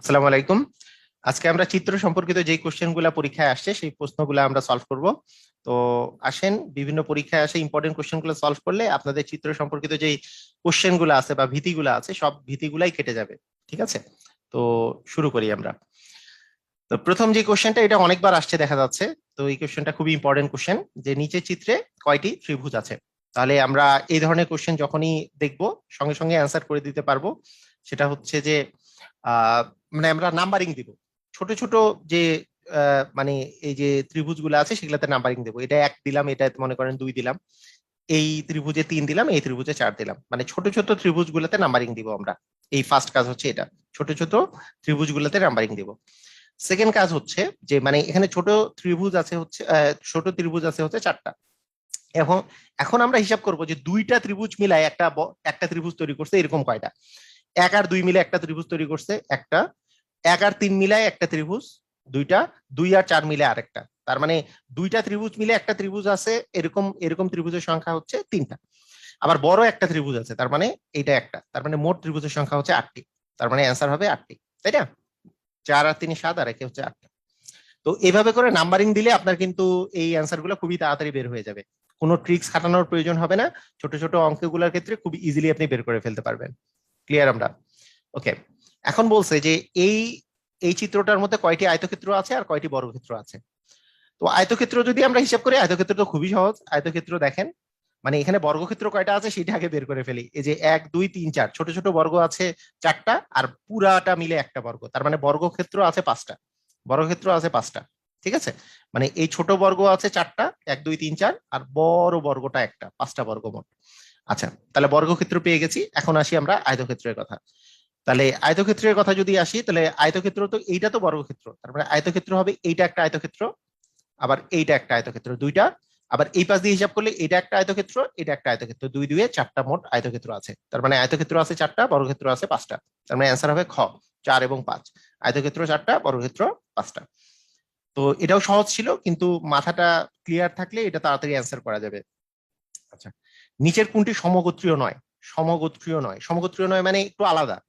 আসসালামু আলাইকুম। আজকে আমরা চিত্র সম্পর্কিত যে কোশ্চেনগুলা পরীক্ষায় আসছে, সেই প্রশ্নগুলো আমরা সলভ করব। তো আসেন, বিভিন্ন পরীক্ষায় আসে ইম্পর্টেন্ট কোশ্চেনগুলো সলভ করলে আপনাদের চিত্র সম্পর্কিত যে কোশ্চেনগুলো আছে বা ভীতিগুলো আছে, সব ভীতিগুলাই কেটে যাবে, ঠিক আছে? তো শুরু করি আমরা। তো প্রথম যে কোশ্চেনটা, এটা অনেকবার আসছে, দেখা যাচ্ছে। তো এই কোশ্চেনটা খুবই ইম্পর্টেন্ট কোশ্চেন যে নিচের চিত্রে কয়টি ত্রিভুজ আছে? তাহলে আমরা এই ধরনের কোশ্চেন যখনই দেখব, সঙ্গে সঙ্গে অ্যান্সার করে দিতে পারব। সেটা হচ্ছে যে মানে আমরা নাম্বারিং দিব। ছোট ছোট যে মানে এই যে ত্রিভুজগুলো আছে সেগুলাতে নাম্বারিং দেবো। এটা এক দিলাম, এটা মনে করেন দুই দিলাম। এই ত্রিভুজে তিন দিলাম, এই ত্রিভুজে চার দিলাম। মানে ছোট ছোট ত্রিভুজ গুলোতে নাম্বারিং দিব আমরা। এই ফার্স্ট কাজ হচ্ছে এটা। ছোট ছোট ত্রিভুজ গুলোতে নাম্বারিং দিব। সেকেন্ড কাজ হচ্ছে যে মানে এখানে ছোট ত্রিভুজ আছে হচ্ছে ছোট ত্রিভুজ আছে হচ্ছে চারটা। এখন এখন আমরা হিসাব করব যে দুইটা ত্রিভুজ মিলায় একটা একটা ত্রিভুজ তৈরি করছে এরকম কয়টা। এক আর দুই মিলে একটা ত্রিভুজ তৈরি করছে একটা। এক আর তিন মিলায় একটা ত্রিভুজ, দুইটা। দুই আর চার মিলে আরেকটা। তার মানে দুইটা ত্রিভুজ মিলে একটা ত্রিভুজ আছে, এরকম এরকম ত্রিভুজের সংখ্যা হচ্ছে তিনটা। আবার বড় একটা ত্রিভুজ আছে, তার মানে এইটা একটা। তার মানে মোট ত্রিভুজের সংখ্যা হচ্ছে আটটি। তার মানে অ্যান্সার হবে আটটি, তাই না? চার আর তিন সাত, আর একে হচ্ছে আটটা। তো এইভাবে করে নাম্বারিং দিলে আপনার কিন্তু এই অ্যান্সারগুলো খুবই তাড়াতাড়ি বের হয়ে যাবে। কোনো ট্রিক্স খাটানোর প্রয়োজন হবে না। ছোট ছোট অঙ্কগুলোর ক্ষেত্রে খুব ইজিলি আপনি বের করে ফেলতে পারবেন। ক্লিয়ার আমরা। ওকে এখন বলছে যে এই এই চিত্রটার মধ্যে কয়টি আয়তক্ষেত্র আছে আর কয়টি বর্গক্ষেত্র আছে? তো আয়তক্ষেত্র যদি আমরা হিসাব করি, আয়তক্ষেত্র তো খুবই সহজ। আয়তক্ষেত্র দেখেন মানে এখানে বর্গক্ষেত্র কয়টা আছে সেটা আগে বের করে ফেলি। এই যে এক, দুই, তিন, চার, ছোট ছোট বর্গ আছে চারটা আর পুরাটা মিলে একটা বর্গ। তার মানে বর্গক্ষেত্র আছে পাঁচটা। বর্গক্ষেত্র আছে পাঁচটা, ঠিক আছে? মানে এই ছোট বর্গ আছে চারটা, এক, দুই, তিন, চার, আর বড় বর্গটা একটা, পাঁচটা বর্গ মোট। আচ্ছা তাহলে বর্গক্ষেত্র পেয়ে গেছি। এখন আসি আমরা আয়তক্ষেত্রের কথা। তাহলে আয়তক্ষেত্রের কথা যদি আসি, তাহলে আয়তক্ষেত্র তো এইটা তো বর্গক্ষেত্র। তার মানে আয়তক্ষেত্র হবে এইটা একটা আয়তক্ষেত্র, আবার এইটা একটা আয়তক্ষেত্র দুইটা, আবার এই পাশ দিয়ে হিসাব করলে এটা একটা আয়তক্ষেত্র, এটা একটা আয়তক্ষেত্র দুই দুয়ে চারটা মোট আয়তক্ষেত্র আছে। তার মানে আয়তক্ষেত্র আছে চারটা, বর্গক্ষেত্র আছে পাঁচটা। তার মানে অ্যান্সার হবে খ, চার এবং পাঁচ। আয়তক্ষেত্র চারটা, বর্গক্ষেত্র পাঁচটা। তো এটাও সহজ ছিল, কিন্তু মাথাটা ক্লিয়ার থাকলে এটা তাড়াতাড়ি অ্যান্সার করা যাবে। আচ্ছা নিচের কোনটি সমগোত্রীয় নয়? সমগোত্রীয় নয়। সমগোত্রীয় নয় মানে একটু আলাদা।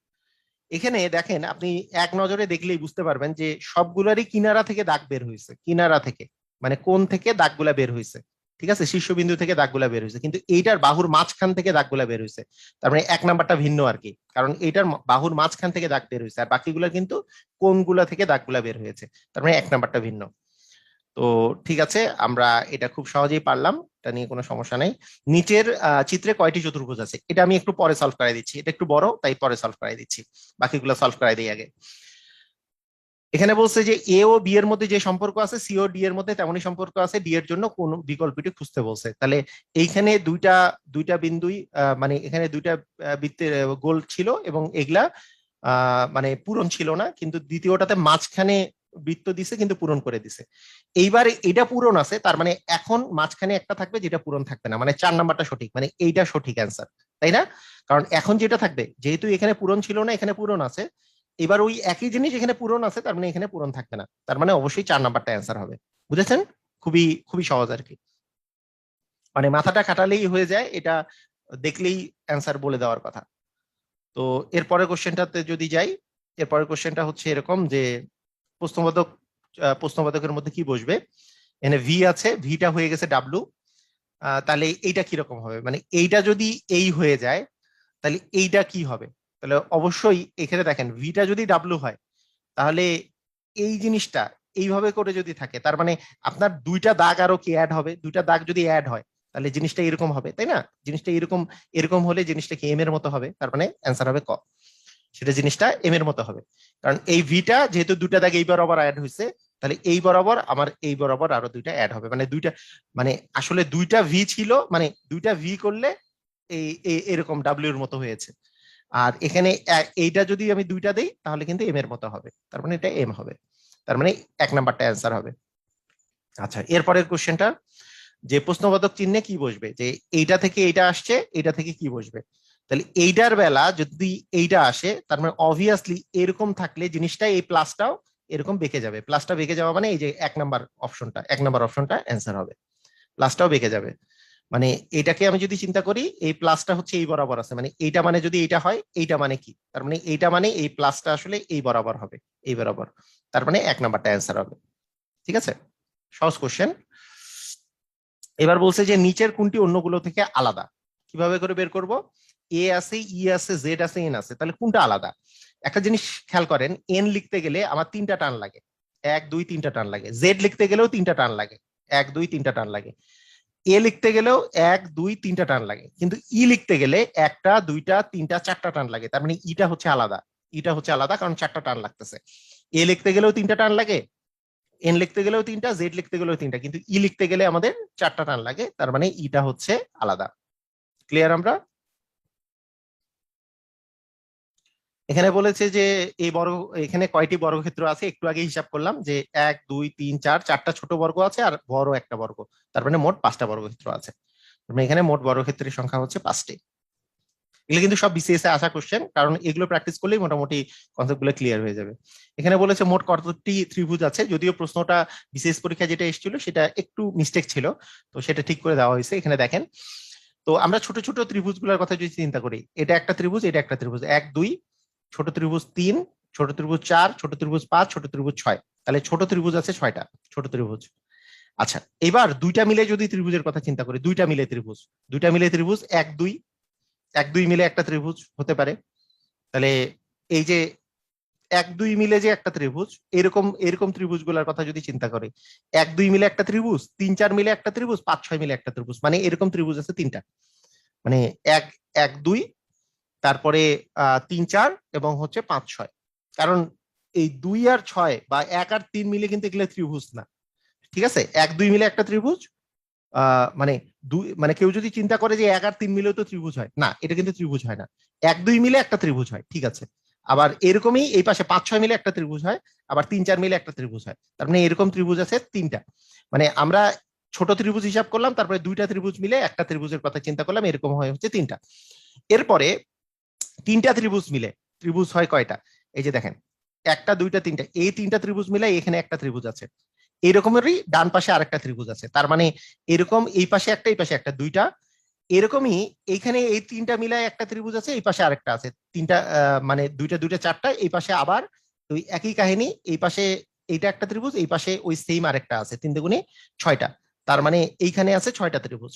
এখানে দেখেন, আপনি এক নজরে দেখলেই বুঝতে পারবেন যে সবগুলারই কিনারা থেকে দাগ বের হয়েছে। কিনারা থেকে। মানে কোন থেকে দাগগুলা বের হয়েছে। ঠিক আছে? শীর্ষবিন্দু থেকে দাগগুলা বের হয়েছে। কিন্তু এইটার বাহুর মাঝখান থেকে দাগগুলা বের হয়েছে। তার মানে এক নাম্বারটা ভিন্ন আর কি। কারণ এইটার বাহুর মাঝখান থেকে দাগ বের হয়েছে। আর বাকিগুলা কিন্তু কোনগুলা থেকে দাগগুলা বের হয়েছে। তার মানে এক নাম্বারটা ভিন্ন। তো ঠিক আছে, আমরা এটা খুব সহজেই পারলাম। এটা নিয়ে কোনো সমস্যা নেই। নিচের চিত্রে কয়টি চতুর্ভুজ আছে? এটা আমি একটু পরে সলভ করাই দিচ্ছি। এটা একটু বড়, তাই পরে সলভ করাই দিচ্ছি। বাকিগুলো সলভ করাই দিই আগে। এখানে বলছে যে, এ ও বি এর মধ্যে যে সম্পর্ক আছে, সি ও ডি এর মধ্যে তেমনই সম্পর্ক আছে। ডি এর জন্য কোন বিকল্পটি খুঁজতে বলছে। তাহলে এইখানে দুইটা দুইটা বিন্দুই মানে এখানে দুইটা বৃত্তের গোল ছিল এবং এগুলা মানে পূরণ ছিল না। কিন্তু দ্বিতীয়টাতে মাঝখানে বৃত্ত দিছে কিন্তু পূরণ করে দিছে। এইবার এটা পূরণ আছে, তার মানে এখন মাঝখানে একটা থাকবে যেটা পূরণ থাকবে না মানে চার নাম্বারটা সঠিক মানে এইটা সঠিক অ্যান্সার তাই না? কারণ এখন যেটা থাকবে, যেহেতু এখানে পূরণ ছিল না, এখানে পূরণ আছে, এবার ওই একই জিনিস এখানে পূরণ আছে, তার মানে এখানে পূরণ থাকবে না, তার মানে অবশ্যই চার নাম্বারটা অ্যান্সার হবে, বুঝেছেন? খুবই খুবই সহজ আর কি। মানে মাথাটা খাটালেই হয়ে যায়, এটা দেখলেই অ্যান্সার বলে দেওয়ার কথা। তো এরপরের কোশ্চেনটাতে যদি যাই, এরপরের কোশ্চেনটা হচ্ছে এরকম যে প্রশ্নবোধক প্রশ্নবোধকের মধ্যে কি বসবে? এখানে ভি আছে ভিটা হয়ে গেছে ডাব্লু তাহলে এইটা কীরকম হবে? মানে এইটা যদি এই হয়ে যায়, তাহলে এইটা কি হবে? তাহলে অবশ্যই এখানে দেখেন ভিটা যদি ডাব্লু হয়, তাহলে এই জিনিসটা এইভাবে করে যদি থাকে, তার মানে আপনার দুইটা দাগ আরও কি অ্যাড হবে? দুইটা দাগ যদি অ্যাড হয়, তাহলে জিনিসটা এরকম হবে, তাই না? জিনিসটা এরকম এরকম হলে জিনিসটা কি এম এর মতো হবে? তার মানে অ্যান্সার হবে ক। সেটা জিনিসটা এম এর মতো হবে। কারণ এই ভিটা যেহেতু দুইটা দাগ এই বরাবর অ্যাড হয়েছে তাহলে এই বরাবর আমার এই বরাবর আরও দুইটা অ্যাড হবে। মানে দুইটা মানে আসলে দুইটা ভি ছিল মানে দুইটা ভি করলে এই এরকম ডাব্লিউ এর মতো হয়েছে। আর এখানে এইটা যদি আমি দুইটা দেই, তাহলে কিন্তু এম এর মতো হবে। তার মানে এটা এম হবে। তার মানে এক নাম্বারটা অ্যান্সার হবে। আচ্ছা এরপরের কোশ্চেনটা যে প্রশ্নবোধক চিহ্নে কি বসবে? যে এইটা থেকে এইটা আসছে, এইটা থেকে কি বসবে? তাহলে এইটার বেলা যদি এইটা আসে, তার মানে অবভিয়াসলি এরকম থাকলে জিনিসটা এই প্লাসটাও এরকম বেঁকে যাবে। প্লাসটা বেঁকে যাওয়া মানে এই যে এক নাম্বার অপশনটা এক নাম্বার অপশনটা অ্যান্সার হবে। প্লাসটাও বেঁকে যাবে। মানে এটাকে আমি যদি চিন্তা করি, এই প্লাসটা হচ্ছে এই বরাবর আছে। মানে এইটা মানে যদি এইটা হয়, এইটা মানে কি? তার মানে এইটা মানে এই প্লাসটা আসলে এই বরাবর হবে, এই বরাবর। তার মানে এক নাম্বারটা অ্যান্সার হবে। ঠিক আছে? সহজ কোশ্চেন এবার বলছে যে নিচের কোনটি অন্যগুলো থেকে আলাদা? কীভাবে করে বের করব? এ আছে ই আছে জেড আছে এন আছে, তাহলে কোনটা আলাদা? একটা জিনিস খেয়াল করেন এন লিখতে গেলে আমার তিনটা টান লাগে। এক, দুই, তিনটা টান লাগে। জেড লিখতে গেলেও তিনটা টান লাগে। এক, দুই, তিনটা টান লাগে। এ লিখতে গেলেও এক, দুই, তিনটা টান লাগে। কিন্তু ই লিখতে গেলে একটা, দুইটা, তিনটা, চারটা টান লাগে। তার মানে ইটা হচ্ছে আলাদা। ইটা হচ্ছে আলাদা কারণ চারটা টান লাগতেছে। এ লিখতে গেলেও তিনটা টান লাগে। এন লিখতে গেলেও তিনটা জেড লিখতে গেলেও তিনটা। কিন্তু ই লিখতে গেলে আমাদের চারটা টান লাগে। তার মানে ইটা হচ্ছে আলাদা। ক্লিয়ার আমরা? এখানে বলেছে যে, এই বর্গ, এখানে কয়টি বর্গক্ষেত্র আছে? একটু আগে হিসাব করলাম যে, এক, দুই, তিন, চার, চারটা ছোট বর্গ আছে আর বড় একটা বর্গ। তার মানে মোট পাঁচটা বর্গক্ষেত্র আছে। মানে এখানে মোট বর্গক্ষেত্রের সংখ্যা হচ্ছে পাঁচটি। এগুলো কিন্তু সব বিসিএস এ আসা কোশ্চেন কারণ এগুলো প্র্যাকটিস করলেই মোটামুটি কনসেপ্টগুলো ক্লিয়ার হয়ে যাবে। এখানে বলেছে মোট কতটি ত্রিভুজ আছে? যদিও প্রশ্নটা বিসিএস পরীক্ষা যেটা এসেছিল, সেটা একটু মিস্টেক ছিল, তো সেটা ঠিক করে দেওয়া হয়েছে। এখানে দেখেন, তো আমরা ছোট ছোট ত্রিভুজগুলোর কথা যদি চিন্তা করি, এটা একটা ত্রিভুজ, এটা একটা ত্রিভুজ। এক, দুই ছোট ত্রিভুজ তিন, ছোট ত্রিভুজ চার, ছোট ত্রিভুজ পাঁচ, ছোট ত্রিভুজ ছয়। তাহলে ছোট ত্রিভুজ আছে ছয়টা, ছোট ত্রিভুজ। আচ্ছা এবার দুইটা মিলে যদি ত্রিভুজের কথা চিন্তা করি, দুইটা মিলে ত্রিভুজ। দুইটা মিলে ত্রিভুজ, এক, দুই। এক, দুই মিলে একটা ত্রিভুজ হতে পারে। তাহলে এই যে এক, দুই মিলে যে একটা ত্রিভুজ, এরকম এরকম ত্রিভুজগুলার কথা যদি চিন্তা করে, এক, দুই মিলে একটা ত্রিভুজ, তিন, চার মিলে একটা ত্রিভুজ, পাঁচ, ছয় মিলে একটা ত্রিভুজ মানে এরকম ত্রিভুজ আছে তিনটা। মানে এক এক, দুই তারপরে তিন চার এবং হচ্ছে পাঁচ ছয়। কারণ এই দুই আর ছয় বা এক আর তিন মিলে কিন্তু এগুলো ত্রিভুজ না। ঠিক আছে? এক, দুই মিলে একটা ত্রিভুজ মানে দুই মানে কেউ যদি চিন্তা করে যে এক আর তিন মিলেও তো ত্রিভুজ হয়, না, এটা কিন্তু ত্রিভুজ হয় না। এক, দুই মিলে একটা ত্রিভুজ হয়, ঠিক আছে? আবার এরকমই এই পাশে পাঁচ, ছয় মিলে একটা ত্রিভুজ হয়, আবার তিন, চার মিলে একটা ত্রিভুজ হয়। তার মানে এরকম ত্রিভুজ আছে তিনটা। মানে আমরা ছোট ত্রিভুজ হিসাব করলাম, তারপরে দুইটা ত্রিভুজ মিলে একটা ত্রিভুজের কথা চিন্তা করলাম, এরকম হয় হচ্ছে তিনটা। এরপরে তিনটা ত্রিভুজ মিলে, ত্রিভুজ হয় কয়টা? এই যে দেখেন, একটা, দুইটা, তিনটা, এই তিনটা ত্রিভুজ মিলে এখানে একটা ত্রিভুজ আছে। এরকমেরই ডান পাশে আরেকটা ত্রিভুজ আছে, তার মানে এরকম এই পাশে একটা, এই পাশে একটা, দুইটা। এরকমই এইখানে এই তিনটা মিলায় একটা ত্রিভুজ আছে, এই পাশে আরেকটা আছে। তিনটা মানে দুইটা দুইটা, চারটা, এই পাশে আবার ওই একই কাহিনী, এই পাশে এইটা একটা ত্রিভুজ, এই পাশে ওই সেম আরেকটা আছে, তিন দুগুণে ছয়টা। তার মানে এইখানে আছে ছয়টা ত্রিভুজ।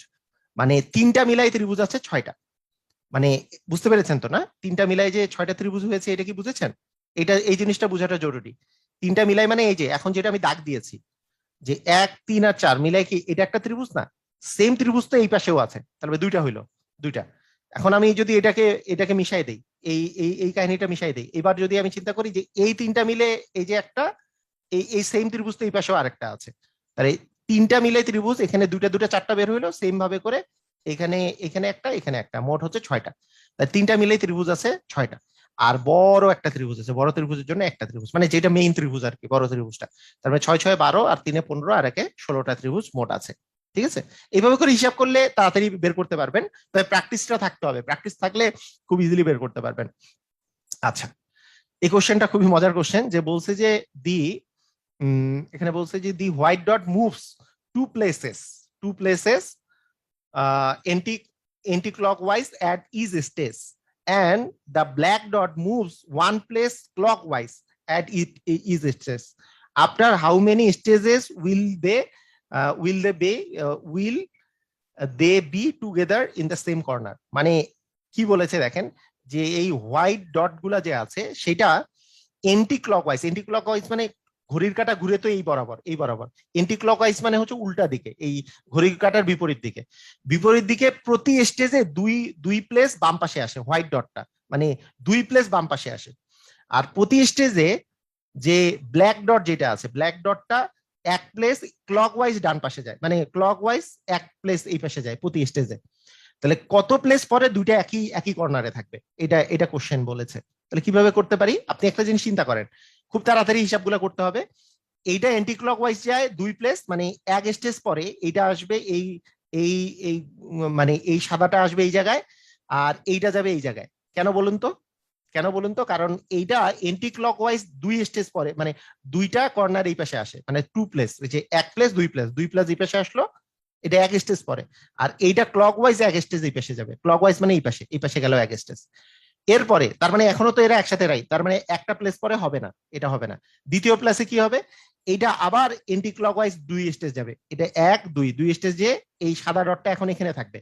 মানে তিনটা মিলাই ত্রিভুজ আছে, ছয়টা। মানে বুঝতে পেরেছেন তো না? তিনটা মিলাই যে ছয়টা ত্রিভুজ হয়েছে, এটা কি বুঝেছেন? এটা, এই জিনিসটা বোঝাটা জরুরি। তিনটা মিলাই মানে এই যে, এখন যেটা আমি দাগ দিয়েছি, যে এক, তিন আর চার মিলাই কি এটা একটা ত্রিভুজ না? সেম ত্রিভুজ তো এই পাশেও আছে, তাহলে দুইটা হইল, দুইটা। এখন আমি যদি এটাকে এটাকে মিশাই দেই, এই এই এই কাহিনীটা মিশাই দেই, এবার যদি আমি চিন্তা করি যে এই তিনটা মিলে এই যে একটা, এই এই সেম ত্রিভুজ তো এই পাশেও আরেকটা আছে। তাহলে তিনটা মিলে ত্রিভুজ, এখানে দুইটা দুটা চারটা বের হইল সেম ভাবে করে এখানে এখানে একটা এখানে একটা, মোট হচ্ছে ছয়টা। তিনটা মিলে ত্রিভুজ আছে, ছয়টা। আর বড় একটা ত্রিভুজ আছে, বড় ত্রিভুজের জন্য একটা ত্রিভুজ মানে যেটা মেইন ত্রিভুজ আর কি, বড় ত্রিভুজটা। তার মানে ছয় ছয়, বারো আর তিনে পনেরো আর একে ষোলোটা ত্রিভুজ মোট আছে। ঠিক আছে? এইভাবে করে হিসাব করলে তাড়াতাড়ি বের করতে পারবেন। তবে প্র্যাকটিসটা থাকতে হবে। প্র্যাকটিস থাকলে খুব ইজিলি বের করতে পারবেন। আচ্ছা। এই কোশ্চেনটা খুবই মজার কোশ্চেন যে বলছে যে দি এখানে বলছে যে the white dot moves two places two places anti anti-clockwise at each stage and the black dot moves one place clockwise at each, each stage after how many stages will they uh, will they be uh, will they be together in the same corner মানে কি বলেছে দেখেন যে এই white ডটগুলা যে আছে সেটা anti clockwise anti clockwise মানে ঘড়ির কাটা ঘুরে তো এই বরাবর এই বরাবর। এন্টি ক্লকওয়াইজ মানে হচ্ছে উল্টা দিকে, এই ঘড়ির কাটার বিপরীত দিকে। বিপরীত দিকে প্রতি স্টেজে দুই দুই প্লেস বাম পাশে আসে হোয়াইট ডটটা মানে দুই প্লেস বাম পাশে আসে। আর প্রতি স্টেজে যে ব্ল্যাক ডট যেটা আছে ব্ল্যাক ডটটা এক প্লেস ক্লকওয়াইজ ডান পাশে যায়। মানে ক্লকওয়াইজ এক প্লেস এই পাশে যায় প্রতি স্টেজে তাহলে কত প্লেস পরে দুইটা একই একই কর্নারে থাকবে? এটা এটা কোশ্চেন বলেছে। তাহলে কীভাবে করতে পারি? আপনি একটা জিনিস চিন্তা করেন। খুব তাড়াতাড়ি হিসাবগুলো করতে হবে। এইটা অ্যান্টি ক্লক ওয়াইজ যায় দুই প্লেস মানে এক স্টেজ পরে এইটা আসবে এই এই এই মানে এই সাদাটা আসবে এই জায়গায় আর এইটা যাবে এই জায়গায়। কেন বলুন তো? কেন বলুন তো? কারণ এইটা এন্টি ক্লক ওয়াইজ দুই স্টেজ পরে মানে দুইটা কর্নার এই পাশে আসে মানে টু প্লেস যে এক প্লেস দুই প্লেস দুই প্লেস এই পাশে আসলো, এটা এক স্টেজ পরে। আর এইটা ক্লক ওয়াইজ এক স্টেজ এই পাশে যাবে। ক্লক ওয়াইজ মানে এই পাশে এই পাশে গেল এক স্টেজ এরপরে, তার মানে এখনও তো এরা একসাথে রাই তার মানে একটা প্লেস পরে হবে না, এটা হবে না। দ্বিতীয় প্লেসে কি হবে? এটা আবার এন্টি ক্লক ওয়াইজ দুই স্টেজ যাবে। এটা এক, দুই দুই স্টেজ যে এই সাদা ডটটা এখন এখানে থাকবে।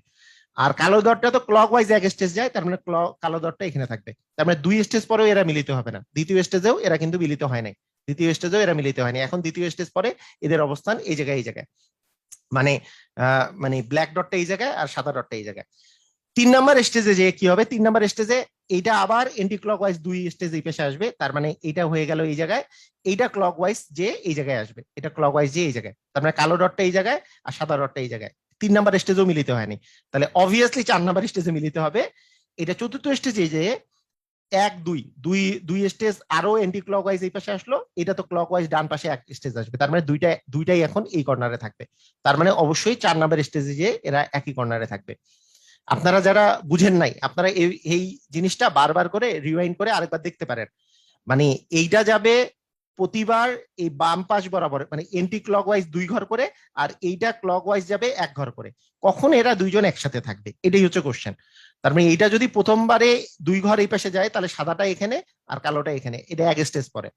আর কালো দরটা তো ক্লক ওয়াইজ এক স্টেজ যায়, তার মানে কালো দরটা এখানে থাকবে। তার মানে দুই স্টেজ পরেও এরা মিলিত হবে না। দ্বিতীয় স্টেজেও এরা কিন্তু মিলিত হয় নাই। দ্বিতীয় স্টেজেও এরা মিলিত হয়নি এখন দ্বিতীয় স্টেজ পরে এদের অবস্থান এই জায়গায় এই জায়গায়। মানে মানে ব্ল্যাক ডটটা এই জায়গায় আর সাদা ডটটা এই জায়গায়। তিন নাম্বার স্টেজে যে কি হবে? তিন নাম্বার স্টেজে এইটা আবার এন্টি ক্লক ওয়াইজ দুই স্টেজ এই পাশে আসবে। তার মানে এইটা হয়ে গেল এই জায়গায়। এইটা ক্লক ওয়াইজ যে এই জায়গায় আসবে। এটা ক্লক ওয়াইজ যে এই জায়গায়। তার মানে কালো ডটটা এই জায়গায় আর সাদা ডটটা এই জায়গায়। তিন নাম্বার স্টেজেও মিলিত হয়নি। তাহলে অবভিয়াসলি চার নাম্বার স্টেজে মিলিত হবে। এটা চতুর্থ স্টেজে যে এক, দুই দুই দুই স্টেজ আরও এন্টি ক্লক ওয়াইজ এই পাশে আসলো। এটা তো ক্লক ওয়াইজ ডান পাশে এক স্টেজ আসবে। তার মানে দুইটা দুইটাই এখন এই কর্নারে থাকবে। তার মানে অবশ্যই চার নাম্বার স্টেজে যে এরা একই কর্নারে থাকবে। আপনারা যারা বুঝেন নাই, আপনারা এই জিনিসটা বারবার করে রিওয়াইন্ড করে আরেকবার দেখতে পারেন। মানে এইটা যাবে প্রতিবার এই বাম পাশ বরাবর মানে এন্টি ক্লক ওয়াইজ দুই ঘর করে আর এইটা ক্লক ওয়াইজ যাবে এক ঘর করে। কখন এরা দুইজন একসাথে থাকবে? এটাই হচ্ছে কোশ্চেন তার মানে এইটা যদি প্রথমবারে দুই ঘর এই পাশে যায়, তাহলে সাদাটা এখানে আর কালোটা এখানে। এটা এক স্টেজ পরে।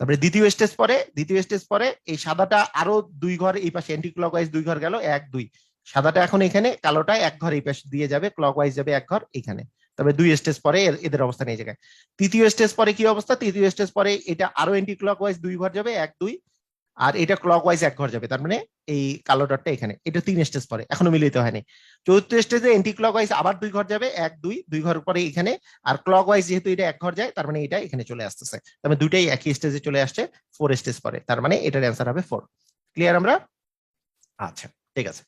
তারপরে দ্বিতীয় স্টেজ পরে, দ্বিতীয় স্টেজ পরে এই সাদাটা আরও দুই ঘর এই পাশে এন্টি ক্লক ওয়াইজ দুই ঘর গেল, এক, দুই। সাদাটা এখন এখানে কালোটা এক ঘর এই পাশে দিয়ে যাবে ক্লক ওয়াইজ যাবে এক ঘর এখানে। তবে দুই স্টেজ পরে এদের অবস্থান এই জায়গায়। তৃতীয় স্টেজ পরে কি অবস্থা? তৃতীয় স্টেজ পরে এটা আরও এন্টি ক্লক ওয়াইজ দুই ঘর যাবে, এক, দুই, আর এটা ক্লক ওয়াইজ এক ঘর যাবে। তার মানে এই কালো ডটটা এখানে, এটা তিন স্টেজ পরে, এখনও মিলিত হয়নি। চতুর্থ স্টেজে এন্টি ক্লক ওয়াইজ আবার দুই ঘর যাবে, এক, দুই দুই ঘর পরে এখানে, আর ক্লক ওয়াইজ যেহেতু এটা এক ঘর যায়, তার মানে এটা এখানে চলে আসতেছে। তার মানে দুইটাই একই স্টেজে চলে আসছে ফোর স্টেজ পরে। তার মানে এটার অ্যান্সার হবে ফোর ক্লিয়ার আমরা? আচ্ছা ঠিক আছে।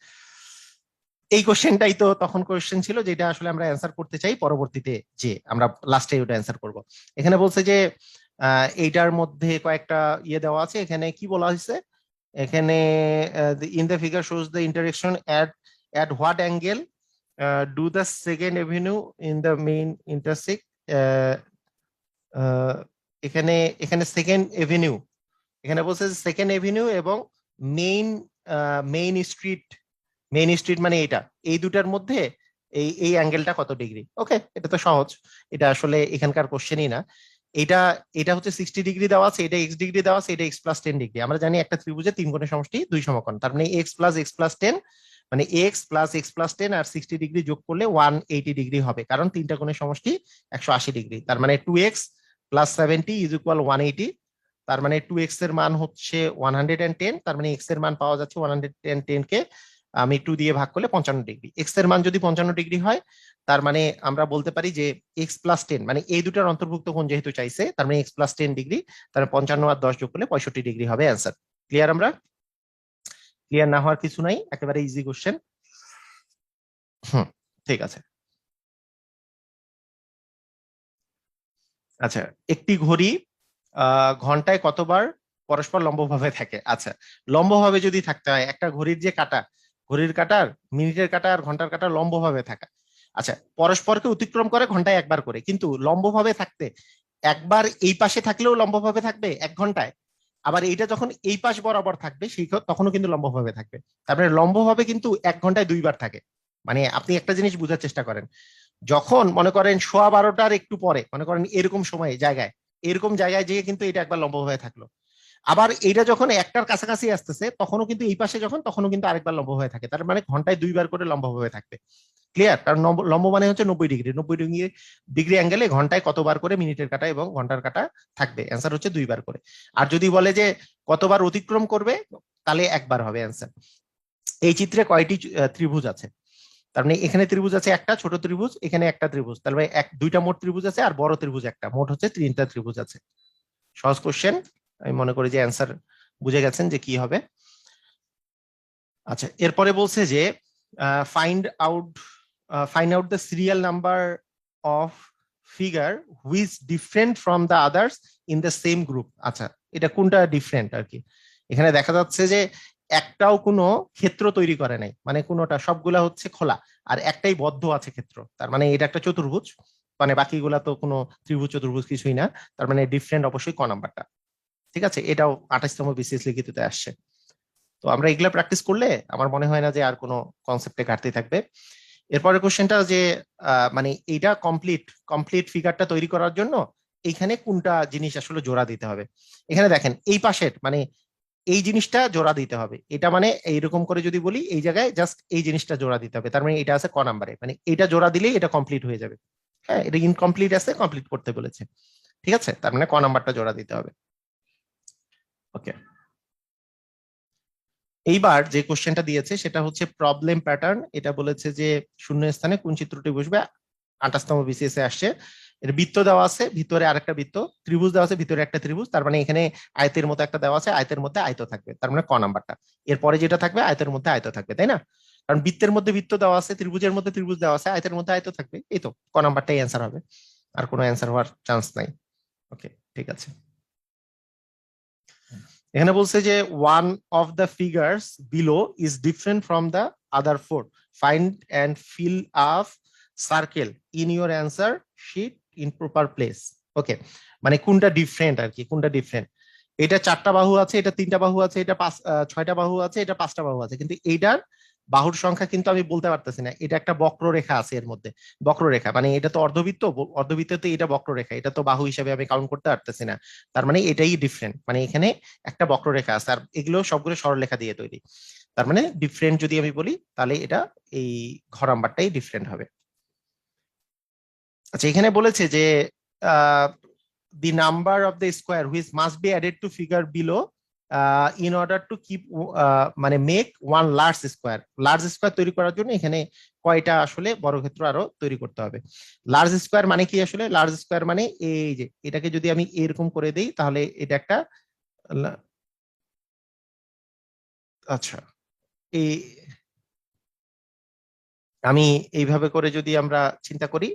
এই কোশ্চেনটাই তো তখন কোশ্চেন ছিল, যেটা আসলে আমরা অ্যান্সার করতে চাই পরবর্তীতে যে আমরা লাস্টে ওটা অ্যান্সার করব। এখানে বলছে যে এইটার মধ্যে কয়েকটা ইয়ে দেওয়া আছে। এখানে কি বলা হয়েছে? এখানে in the figure shows the interaction at at what angle do the second avenue in the main intersect এখানে এখানে সেকেন্ড এভিনিউ এখানে বলছে সেকেন্ড এভিনিউ এবং main main street main street মানে এটা এই দুটার মধ্যে এই এই অ্যাঙ্গেলটা কত ডিগ্রি ওকে এটা তো সহজ। এটা আসলে এখানকার কোশ্চেনই না। এটা এটা হচ্ছে সিক্সটি ডিগ্রি দেওয়া আছে, এটা এক্স ডিগ্রি দেওয়া আছে, এটা এক্স প্লাস টেন ডিগ্রি আমরা জানি একটা ত্রিভুজে তিন কোণের সমষ্টি দুই সমকোণ। তার মানে x plus x plus ten মানে x plus x plus ten আর সিক্সটি ডিগ্রি যোগ করলে ওয়ান এইটি ডিগ্রি হবে। কারণ তিনটা কোণের সমষ্টি একশো আশি ডিগ্রি তার মানে two x plus seventy is equal one eighty তার মানে টু এক্সের মান হচ্ছে ওয়ান হান্ড্রেড অ্যান্ড টেন তার মানে এক্সের মান পাওয়া যাচ্ছে ওয়ান হান্ড্রেড অ্যান্ড টেন কে আমি টু দিয়ে ভাগ করলে পঞ্চান্ন ডিগ্রি। এক্সের মান যদি পঞ্চান্ন ডিগ্রি হয়, তার মানে আমরা বলতে পারি যে এক্স প্লাস টেন মানে এই দুটার অন্তর্ভুক্ত কোণ যেহেতু চাইছে, তার মানে এক্স প্লাস টেন ডিগ্রি, তার মানে পঞ্চান্ন আর দশ যোগ করলে পঁয়ষট্টি ডিগ্রি হবে অ্যান্সার ক্লিয়ার আমরা? ক্লিয়ার না হওয়ার কিছু নাই, একেবারে ইজি কোশ্চেন হুম, ঠিক আছে। আচ্ছা একটি ঘড়ি ঘন্টায় কতবার পরস্পর লম্বভাবে থাকে? আচ্ছা লম্বভাবে যদি থাকতে হয়, একটা ঘড়ির যে কাটা ঘড়ির কাটার, মিনিটের কাটা আর ঘণ্টার কাটা লম্বভাবে থাকা। আচ্ছা পরস্পরকে অতিক্রম করে ঘন্টায় একবার করে, কিন্তু লম্বভাবে থাকতে, একবার এই পাশে থাকলেও লম্বভাবে থাকবে এক ঘন্টায়, আবার এইটা যখন এই পাশ বরাবর থাকবে, সেই তখনও কিন্তু লম্বভাবে থাকবে। তারপরে লম্বভাবে কিন্তু এক ঘন্টায় দুইবার থাকে। মানে আপনি একটা জিনিস বোঝার চেষ্টা করেন। যখন মনে করেন সোয়া বারোটার একটু পরে, মনে করেন এরকম সময়ে, জায়গায়, এরকম জায়গায় যেয়ে কিন্তু এটা একবার লম্বভাবে থাকল আবার এইটা যখন একটার কাছাকাছি আসতেছে, তখনও কিন্তু এই পাশে যখন, তখনও কিন্তু আরেকবার লম্ব হয়ে থাকে। তার মানে ঘন্টায় দুইবার করে লম্ব হয়ে থাকবে। ক্লিয়ার কারণ লম্ব- মানে হচ্ছে নব্বই ডিগ্রি। নব্বই ডিগ্রি ডিগ্রি অ্যাঙ্গেলে ঘন্টায় কতবার করে মিনিটের কাটা এবং ঘণ্টার কাটা থাকবে? অ্যান্সার হচ্ছে দুইবার করে। আর যদি বলে যে কতবার অতিক্রম করবে, তাহলে একবার হবে অ্যান্সার এই চিত্রে কয়টি ত্রিভুজ আছে? তার মানে এখানে ত্রিভুজ আছে একটা, ছোট ত্রিভুজ, এখানে একটা ত্রিভুজ। তার মানে এক, দুইটা মোট ত্রিভুজ আছে আর বড় ত্রিভুজ একটা। মোট হচ্ছে তিনটা ত্রিভুজ আছে। সহজ কোশ্চেন আমি মনে করি যে অ্যান্সার বুঝে গেছেন যে কি হবে। আচ্ছা এরপরে বলছে যে find out find out the serial number of figure which is different from the others in the same group আচ্ছা এটা কোনটা ডিফারেন্ট আর কি? এখানে দেখা যাচ্ছে যে একটাও কোনো ক্ষেত্র তৈরি করে নাই মানে কোনোটা, সবগুলা হচ্ছে খোলা, আর একটাই বদ্ধ আছে ক্ষেত্র। তার মানে এটা একটা চতুর্ভুজ মানে বাকিগুলা তো কোনো ত্রিভুজ চতুর্ভুজ কিছুই না, তার মানে ডিফারেন্ট অবশ্যই ক নাম্বারটা ঠিক আছে? এটাও আঠাশতম বিসিএস লিখিততে আসছে। তো আমরা এগুলা প্র্যাকটিস করলে আমার মনে হয় না যে আর কোনো কনসেপ্টে ঘাটতি থাকবে। এরপরে কোশ্চেনটা যে মানে এইটা কমপ্লিট কমপ্লিট ফিগারটা তৈরি করার জন্য এইখানে কোনটা জিনিস আসলে জোড়া দিতে হবে? এখানে দেখেন, এই পাশের মানে এই জিনিসটা জোড়া দিতে হবে। এটা মানে এইরকম করে যদি বলি, এই জায়গায় জাস্ট এই জিনিসটা জোড়া দিতে হবে। তার মানে এটা আছে ক নাম্বারে। মানে এটা জোড়া দিলেই এটা কমপ্লিট হয়ে যাবে। হ্যাঁ এটা ইনকমপ্লিট আছে কমপ্লিট করতে বলেছে। ঠিক আছে? তার মানে ক নাম্বারটা জোড়া দিতে হবে। ওকে এইবার যে কোশ্চেনটা দিয়েছে, সেটা হচ্ছে প্রবলেম প্যাটার্ন এটা বলেছে যে শূন্য স্থানে কোন চিত্রটি বসবে? আঠাশতম বিসিএস এ আসছে। এর বৃত্ত দেওয়া আছে, ভিতরে আরেকটা বৃত্ত। ত্রিভুজ দেওয়া আছে, ভিতরে একটা ত্রিভুজ। তার মানে এখানে আয়তের মতো একটা দেওয়া আছে, আয়তের মধ্যে আয়ত থাকবে। তার মানে ক নাম্বারটা। এরপরে যেটা থাকবে, আয়তের মধ্যে আয়ত থাকবে, তাই না? কারণ বৃত্তের মধ্যে বৃত্ত দেওয়া আছে, ত্রিভুজের মধ্যে ত্রিভুজ দেওয়া আছে, আয়তের মধ্যে আয়ত থাকবে। এই তো, ক নাম্বারটাই অ্যান্সার হবে। আর কোনো অ্যান্সার হওয়ার চান্স নাই। ওকে ঠিক আছে। এখানে বলছে যে one of the figures below is different from the other four find and fill up circle in your answer sheet in proper place okay মানে কোনটা ডিফারেন্ট আর কি, কোনটা ডিফারেন্ট এটা চারটা বাহু আছে, এটা তিনটা বাহু আছে, এটা পাঁচ ছয়টা বাহু আছে, এটা পাঁচটা বাহু আছে। কিন্তু এইটার বাহুর সংখ্যা কিন্তু আমি বলতে পারতেছি না। এটা একটা বক্ররেখা আছে এর মধ্যে। বক্ররেখা মানে এটা তো অর্ধবৃত্ত, ব- অর্ধবৃত্ততে এটা বক্ররেখা। এটা তো বাহু হিসাবে আমি কাউন্ট করতে পারতেছি না। তার মানে এটাই ডিফারেন্ট মানে এখানে একটা বক্ররেখা আছে। আর এগুলো সবগুলো সরলরেখা দিয়ে তৈরি। তার মানে ডিফারেন্ট যদি আমি বলি, তাহলে এটা এই ঘর নাম্বারটাই ডিফারেন্ট হবে। আচ্ছা এখানে বলেছে যে, আহ the number of the square which must be added to figure below in order to keep মানে make one large square large square তৈরি করার জন্য এখানে কয়টা আসলে বর্গক্ষেত্র আরও তৈরি করতে হবে। লার্জ স্কোয়ার মানে কি আসলে? লার্জ স্কোয়ার মানে এই যে, এটাকে যদি আমি এরকম করে দেই, তাহলে এটা একটা আচ্ছা এই আমি এইভাবে করে যদি আমরা চিন্তা করি,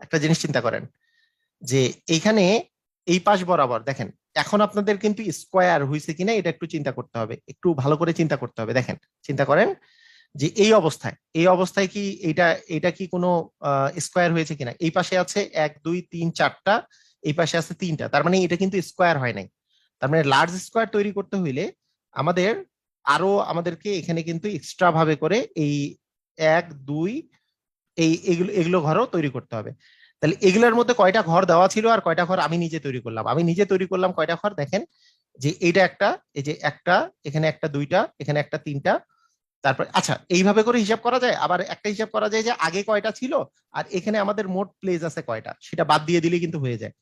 একটা জিনিস চিন্তা করেন যে এইখানে এই পাশ বরাবর, দেখেন, এখন আপনাদের কিন্তু স্কোয়ার হয়েছে কিনা এটা একটু চিন্তা করতে হবে। একটু ভালো করে চিন্তা করতে হবে। দেখেন, চিন্তা করেন যে এই অবস্থায় এই অবস্থায় কি এটা এটা কি কোনো স্কোয়ার হয়েছে কিনা? এই পাশে আছে এক, দুই, তিন, চারটা, এই পাশে আছে তিনটা। তার মানে এটা কিন্তু স্কোয়ার হয় নাই। তার মানে লার্জ স্কোয়ার তৈরি করতে হইলে আমাদের আরও আমাদেরকে এখানে কিন্তু এক্সট্রা ভাবে করে এই এক, দুই, এই, এগুলো এগুলো ঘরও তৈরি করতে হবে। তাহলে এগুলোর মধ্যে কয়টা ঘর দেওয়া ছিল আর কয়টা ঘর আমি নিজে তৈরি করলাম? আমি নিজে তৈরি করলাম কয়টা ঘর? দেখেন, যে এইটা একটা, এই যে একটা, এখানে একটা, দুইটা, এখানে একটা, তিনটা, তারপর আচ্ছা এইভাবে করে হিসাব করা যায়? আবার একটা হিসাব করা যায় যে আগে কয়টা ছিল আর এখানে আমাদের মোট প্লেস আছে কয়টা? সেটা বাদ দিয়ে দিলে কিন্তু হয়ে যায়।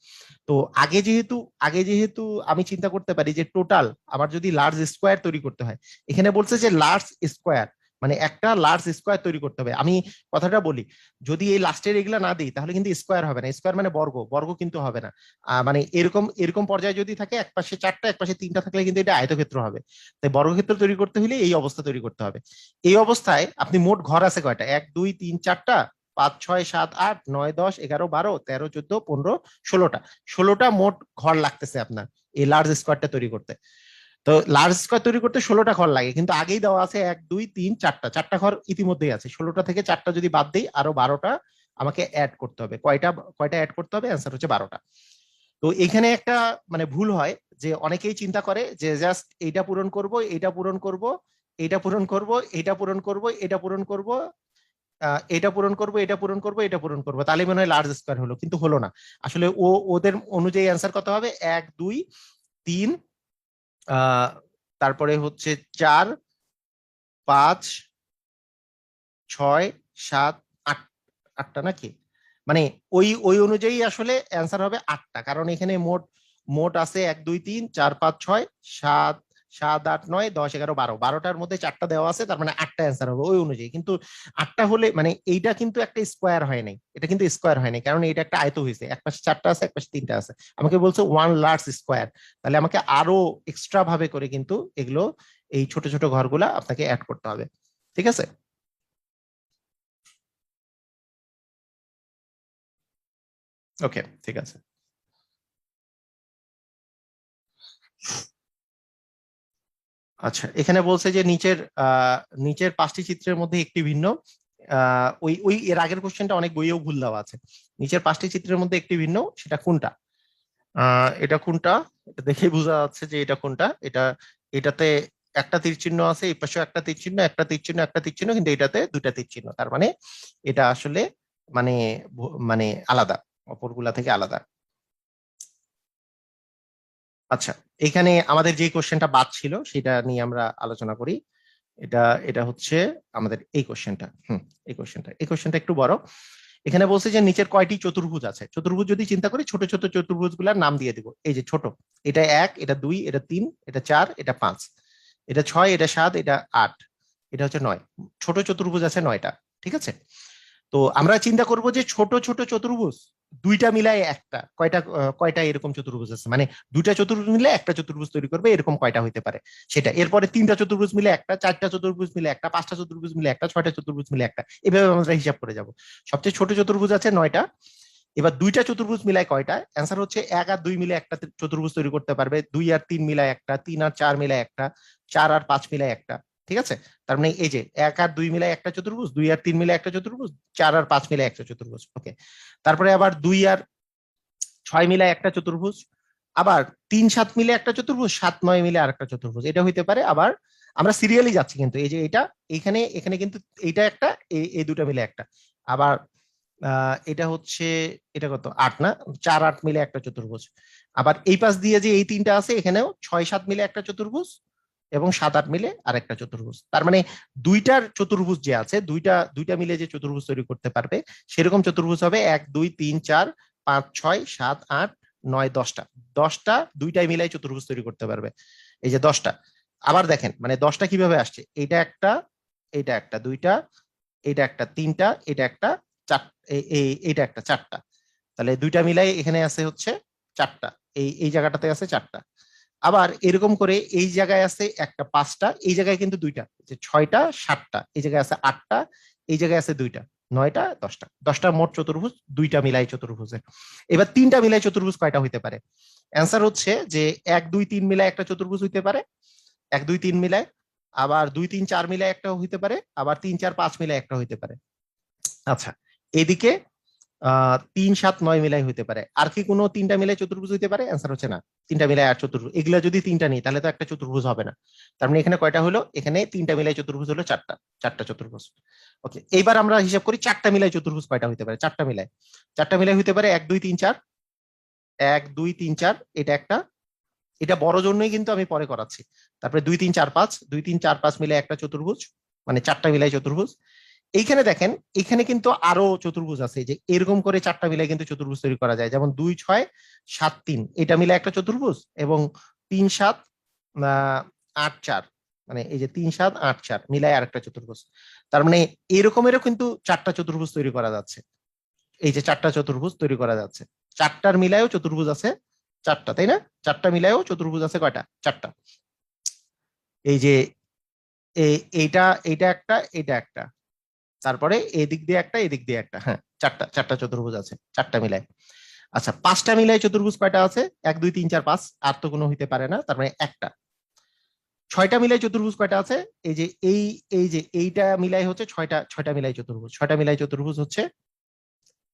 তো আগে যেহেতু আগে যেহেতু আমি চিন্তা করতে পারি যে টোটাল আমার যদি লার্জ স্কোয়ার তৈরি করতে হয়, এখানে বলছে যে লার্জ স্কোয়ার মানে একটা লার্জ স্কোয়ার তৈরি করতে হবে। আমি কথাটা বলি, যদি এই লাস্টের এগুলা না দিই, তাহলে কিন্তু স্কোয়ার হবে না। স্কোয়ার মানে বর্গ বর্গ কিন্তু হবে না। মানে এরকম এরকম পর্যায়ে যদি থাকে এক পাশে চারটা এক পাশে তিনটা থাকলে কিন্তু এটা আয়তক্ষেত্র হবে। তাই বর্গক্ষেত্র তৈরি করতে হলে এই অবস্থা তৈরি করতে হবে। এই অবস্থায় আপনি মোট ঘর আছে কয়টা? এক, দুই, তিন, চারটা? পাঁচ, ছয়, সাত, আট, নয়, দশ, এগারো, বারো, তেরো, চোদ্দ, পনেরো, ষোলোটা। ষোলোটা মোট ঘর লাগতেছে আপনার এই লার্জ স্কোয়ারটা তৈরি করতে। তো লার্জ স্কোয়ার তৈরি করতে ষোলোটা ঘর লাগে, কিন্তু আগেই দেওয়া আছে এক, দুই, তিন, চারটা। চারটা ঘর ইতিমধ্যেই আছে। ষোলোটা থেকে চারটা যদি বাদ দিই, আরও বারোটা আমাকে অ্যাড করতে হবে। কয়টা কয়টা অ্যাড করতে হবে? অ্যান্সার হচ্ছে বারোটা। তো এখানে একটা মানে ভুল হয় যে অনেকেই চিন্তা করে যে জাস্ট এইটা পূরণ করব, এইটা পূরণ করব, এইটা পূরণ করব, এইটা পূরণ করব এটা পূরণ করব এটা পূরণ করব এটা পূরণ করব এটা পূরণ করব। তাহলে মনে হয় লার্জ স্কোয়ার হলো, কিন্তু হলো না। আসলে ও, ওদের অনুযায়ী অ্যান্সার কত হবে? এক, দুই, তিন তারপরে হচ্ছে চার, পাঁচ, ছয়, সাত, আট, আটটা নাকি? মানে ওই ওই অনুযায়ী আসলে অ্যান্সার হবে আটটা। কারণ এখানে মোট মোট আছে এক, দুই, তিন, চার, পাঁচ, ছয়, সাত সাত, আট, নয়, দশ, এগারো, বারো। বারোটার মধ্যে চারটা দেওয়া আছে, তার মানে আটটা অ্যান্সার হবে ওই অনুযায়ী। কিন্তু আটটা হলে মানে এইটা কিন্তু একটা স্কোয়ার হয় নাই। এটা কিন্তু স্কোয়ার হয় নাই, কারণ এটা একটা আয়ত হয়েছে। এক পাশে চারটা আছে, এক পাশে তিনটা আছে। আমাকে বলছে ওয়ান লার্জ স্কোয়ার তাহলে আমাকে আরও এক্সট্রা ভাবে করে কিন্তু এগুলো, এই ছোট ছোট ঘরগুলা আপনাকে অ্যাড করতে হবে। ঠিক আছে? ওকে ঠিক আছে। আচ্ছা এখানে বলছে যে নিচের নিচের পাঁচটি চিত্রের মধ্যে একটি ভিন্ন ওই ওই এর আগের কোশ্চেনটা অনেক বইয়েও ভুল দেওয়া আছে। নিচের পাঁচটি চিত্রের মধ্যে একটি ভিন্ন, সেটা কোনটা? এটা কোনটা? এটা দেখে বোঝা যাচ্ছে যে এটা কোনটা। এটা, এটাতে একটা তীর চিহ্ন আছে, এই পাশেও একটা তীর চিহ্ন একটা তীর চিহ্ন একটা তীর চিহ্ন কিন্তু এটাতে দুইটা তীর চিহ্ন তার মানে এটা আসলে মানে মানে আলাদা, অপরগুলা থেকে আলাদা। আচ্ছা এখানে আমাদের যে কোশ্চেনটা বাদ ছিল, সেটা নিয়ে আমরা আলোচনা করি। এটা এটা হচ্ছে আমাদের এই কোশ্চেনটা হুম, এই কোশ্চেনটা এই কোশ্চেনটা একটু বড়। এখানে বলছে যে নিচের কয়টি চতুর্ভুজ আছে? চতুর্ভুজ যদি চিন্তা করি, ছোট ছোট চতুর্ভুজগুলার নাম দিয়ে দিব। এই যে ছোট, এটা এক, এটা দুই, এটা তিন, এটা চার, এটা পাঁচ। এটা ছয়, এটা সাত, এটা আট। এটা হচ্ছে নয়। ছোট চতুর্ভুজ আছে নয়টা, ঠিক আছে? তো আমরা চিন্তা করব যে ছোট ছোট চতুর্ভুজ দুইটা মিলায় একটা, কয়টা কয়টা এরকম চতুর্ভুজ আছে? মানে দুইটা চতুর্ভুজ মিলে একটা চতুর্ভুজ তৈরি করবে, এরকম কয়টা হইতে পারে? সেটা, এরপরে তিনটা চতুর্ভুজ মিলে একটা, চারটা চতুর্ভুজ মিলে একটা, পাঁচটা চতুর্ভুজ মিলে একটা, ছয়টা চতুর্ভুজ মিলে একটা, এভাবে আমরা হিসাব করে যাব। সবচেয়ে ছোট চতুর্ভুজ আছে নয়টা, এবার দুইটা চতুর্ভুজ মিলায় কয়টা? অ্যান্সার হচ্ছে এক আর দুই মিলে একটা চতুর্ভুজ তৈরি করতে পারবে, দুই আর তিন মিলায় একটা, তিন আর চার মিলায় একটা, চার আর পাঁচ মিলায় একটা। ঠিক আছে? তার মানে এই যে এক আর দুই মিলায় একটা চতুর্ভুজ, দুই আর তিন মিলে একটা চতুর্ভুজ, চার আর পাঁচ মিলে একটা চতুর্ভুজ ওকে তারপরে আবার দুই আর ছয় মিলে একটা চতুর্ভুজ, আবার তিন সাত মিলে একটা চতুর্ভুজ, সাত নয় মিলে আর একটা চতুর্ভুজ, এটা হইতে পারে আবার আমরা সিরিয়ালি যাচ্ছি কিন্তু, এই যে এটা, এখানে এখানে কিন্তু এইটা একটা এই- দুটা মিলে একটা, আবার এটা হচ্ছে, এটা কত? আট না? চার আট মিলে একটা চতুর্ভুজ, আবার এই পাশ দিয়ে যে এই তিনটা আছে, এখানেও ছয় সাত মিলে একটা চতুর্ভুজ এবং সাত আট মিলে আরেকটা চতুর্ভুজ। তার মানে দুইটার চতুর্ভুজ যে আছে, দুইটা দুইটা মিলে যে চতুর্ভুজ তৈরি করতে পারবে, সেরকম চতুর্ভুজ হবে এক, দুই, তিন, চার, পাঁচ, ছয়, সাত, আট, নয়, দশটা। দশটা দুইটাই মিলাই চতুর্ভুজ তৈরি করতে পারবে। এই যে দশটা। আবার দেখেন মানে দশটা কীভাবে আসছে? এটা একটা এটা একটা দুইটা এটা একটা তিনটা এটা একটা চার এইটা একটা চারটা। তাহলে দুইটা মিলাই এখানে আছে হচ্ছে চারটা। এই এই জায়গাটাতে আছে চারটা। আবার এরকম করে এই জায়গায় আছে একটা পাঁচটা, এই জায়গায় কিন্তু দুইটা। যে ছয়টা, সাতটা, এই জায়গায় আছে আটটা, এই জায়গায় আছে দুইটা, নয়টা, দশটা। দশটা মোট চতুর্ভুজ, দুইটা মিলাই চতুর্ভুজের এবার তিনটা মিলাই চতুর্ভুজ কয়টা হইতে পারে? অ্যান্সার হচ্ছে যে এক, দুই, তিন মিলায় একটা চতুর্ভুজ হইতে পারে। এক, দুই, তিন মিলায় আবার দুই, তিন, চার মিলায় একটা হইতে পারে, আবার তিন, চার, পাঁচ মিলায় একটা হইতে পারে। আচ্ছা এদিকে তিন, সাত, নয় মিলাই হইতে পারে। আর কি কোনো তিনটা মিলাই চতুর্ভুজ হইতে পারে? অ্যান্সার হচ্ছে না। তিনটা মিলাই আর চতুর্ভুজ। এগুলা যদি তিনটা নেই, তাহলে তো একটা চতুর্ভুজ হবে না। তার মানে এখানে কয়টা হলো? এখানে তিনটা মিলাই চতুর্ভুজ হলো চারটা। চারটা চতুর্ভুজ। ওকে এইবার আমরা হিসাব করি চারটা মিলাই চতুর্ভুজ কয়টা হইতে পারে? চারটা মিলাই। চারটা মিলাই হইতে পারে এক, দুই, তিন, চার। এক, দুই, তিন, চার, এটা একটা। এটা বড় জন্যই কিন্তু আমি পরে করাচ্ছি। তারপরে দুই, তিন, চার, পাঁচ। দুই, তিন, চার, পাঁচ মিলে একটা চতুর্ভুজ। মানে চারটা মিলাই চতুর্ভুজ। এইখানে দেখেন এখানে কিন্তু আরও চতুর্ভুজ আছে যে এরকম করে চারটা মিলাই কিন্তু চতুর্ভুজ তৈরি করা যায়। যেমন দুই, ছয়, সাত, তিন, এটা মিলে একটা চতুর্ভুজ এবং তিন, সাত আট, চার মানে এই যে তিন, সাত, আট, চার মিলাই আরেকটা চতুর্ভুজ। তার মানে এরকমেরও কিন্তু চারটা চতুর্ভুজ তৈরি করা যাচ্ছে। এই যে চারটা চতুর্ভুজ তৈরি করা যাচ্ছে। চারটার মিলায়ও চতুর্ভুজ আছে, চারটা, তাই না? চারটা মিলায়ও চতুর্ভুজ আছে কয়টা? চারটা। এই যে এই- এইটা এইটা একটা এটা একটা। তারপরে এদিক দিয়ে একটা, এদিক দিয়ে একটা। হ্যাঁ চারটা চারটা চতুর্ভুজ আছে, চারটা মিলায়। আচ্ছা পাঁচটা মিলায় চতুর্ভুজ কয়টা আছে? এক, দুই, তিন, চার, পাঁচ, আর তো কোনো হইতে পারে না, তার মানে একটা। ছয়টা মিলাই চতুর্ভুজ কয়টা আছে? এই যে, এই এই যে, এইটা মিলাই হচ্ছে ছয়টা ছয়টা মিলাই চতুর্ভুজ। ছয়টা মিলাই চতুর্ভুজ হচ্ছে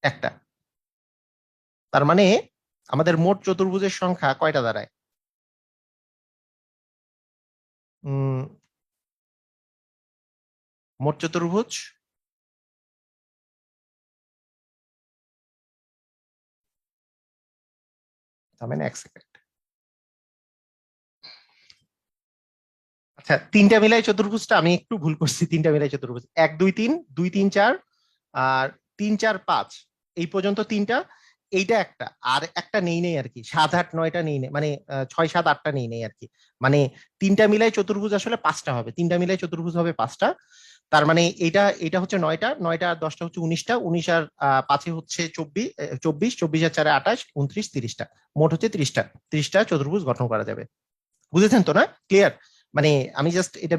একটা। তার মানে আমাদের মোট চতুর্ভুজের সংখ্যা কয়টা দাঁড়ায়? মোট চতুর্ভুজ থামেন এক সেকেন্ড আচ্ছা তিনটা মিলাই চতুর্ভুজটা আমি একটু ভুল করছি, তিনটা মিলাই চতুর্ভুজ। এক, দুই, তিন দুই, তিন, চার, আর তিন, চার, পাঁচ, এই পর্যন্ত তিনটা। এইটা একটা। আর একটা নেই নেই আর কি সাত, আট, নয়টা নেই নেই। মানে ছয়, সাত, আটটা নেই নেই আর কি মানে তিনটা মিলাই চতুর্ভুজ আসলে পাঁচটা হবে। তিনটা মিলাই চতুর্ভুজ হবে পাঁচটা। তার মানে এটা এটা হচ্ছে নয়টা। নয়টা আর দশটা হচ্ছে উনিশটা। উনিশ আর পাঁচে হচ্ছে চব্বিশ চব্বিশ চব্বিশ আর চারে আঠাশ, উনত্রিশ, তিরিশটা। মোট হচ্ছে ত্রিশটা। ত্রিশটা চতুর্ভুজ গঠন করা যাবে। বুঝেছেন তো না? ক্লিয়ার মানে আমি জাস্ট এটা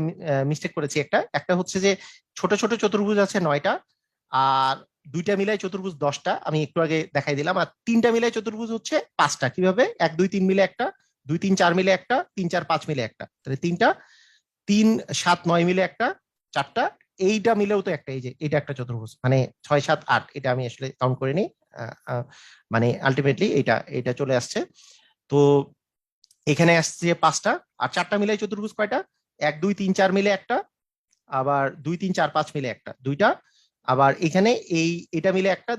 মিস্টেক করেছি একটা। একটা হচ্ছে যে ছোট ছোট চতুর্ভুজ আছে নয়টা। আর দুইটা মিলাই চতুর্ভুজ দশটা, আমি একটু আগে দেখাই দিলাম। আর তিনটা মিলাই চতুর্ভুজ হচ্ছে পাঁচটা। কীভাবে? এক, দুই, তিন মিলে একটা, দুই, তিন, চার মিলে একটা, তিন, চার, পাঁচ মিলে একটা। তাহলে তিনটা, তিন, সাত, নয় মিলে একটা, চারটা, এইটা মিলেও তো একটা। এই যে, এটা একটা চতুর্ভুজ। মানে ছয়, সাত, আট, এটা আমি আসলে কাউন্ট করে নিই। মানে আলটিমেটলি এটা এটা চলে আসছে। তো এখানে আসছে পাঁচটা। আর চারটা মিলে চতুর্ভুজ কয়টা? এক, দুই, তিন, চার মিলে একটা, আবার দুই, তিন, চার, পাঁচ মিলে একটা। দুইটা আবার এখানে এই, এটা মিলে একটা,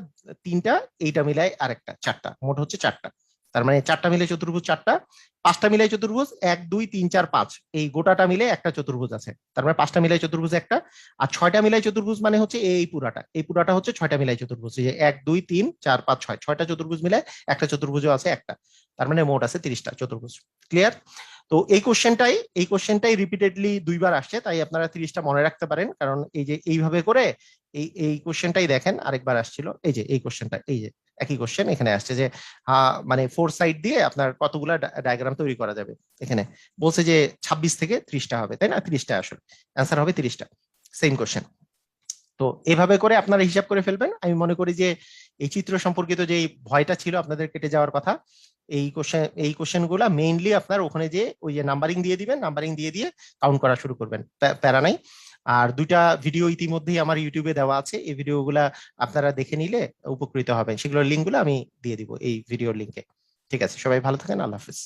তিনটা, এইটা মিলাই আরেকটা, চারটা, মোট হচ্ছে চারটা। তার মানে চারটা মিলে চতুর্ভুজ চারটা, পাঁচটা মিলে চতুর্ভুজ এক, দুই, তিন, চার, পাঁচ। এই গোটাটা মিলে একটা চতুর্ভুজ আছে। তার মানে পাঁচটা মিলাই চতুর্ভুজ একটা, আর ছয়টা মিলাই চতুর্ভুজ মানে হচ্ছে এই পুরাটা। এই পুরাটা হচ্ছে ছয়টা মিলাই চতুর্ভুজ। যে এক, দুই, তিন, চার, পাঁচ, ছয়। ছয়টা চতুর্ভুজ মিলে একটা চতুর্ভুজও আছে একটা। তার মানে মোট আছে তিরিশটা চতুর্ভুজ। ক্লিয়ার? তো এই কোশ্চেনটাই এই কোশ্চেনটাই রিপিটেডলি দুইবার আসছে, তাই আপনারা তিরিশটা মনে রাখতে পারেন। কারণ এই যে এইভাবে করে এই এই কোশ্চেনটাই দেখেন, আরেকবার আসছিল। এই যে, এই কোশ্চেনটা এই যে, একই কোশ্চেন এখানে আসছে যে মানে ফোর সাইড দিয়ে আপনার কতগুলা ডায়াগ্রাম তৈরি করা যাবে। এখানে বলছে যে ছাব্বিশ থেকে ত্রিশটা হবে, তাই না? ত্রিশটা আসলে। অ্যান্সার হবে তিরিশটা। সেম কোশ্চেন তো এভাবে করে আপনারা হিসাব করে ফেলবেন। আমি মনে করি যে এই চিত্র সম্পর্কিত যে ভয়টা ছিল আপনাদের কেটে যাওয়ার কথা এই কোশ্চেন এই কোশ্চেনগুলো মেইনলি আপনার ওখানে যে ওই যে নাম্বারিং দিয়ে দিবেন নাম্বারিং দিয়ে দিয়ে কাউন্ট করা শুরু করবেন প্যারা নাই। আর দুইটা ভিডিও ইতিমধ্যেই আমার ইউটিউবে দেওয়া আছে, এই ভিডিওগুলা আপনারা দেখে নিলে উপকৃত হবেন। সেগুলোর লিঙ্কগুলো আমি দিয়ে দিব এই ভিডিওর লিঙ্কে ঠিক আছে, সবাই ভালো থাকেন, আল্লাহ হাফিজ।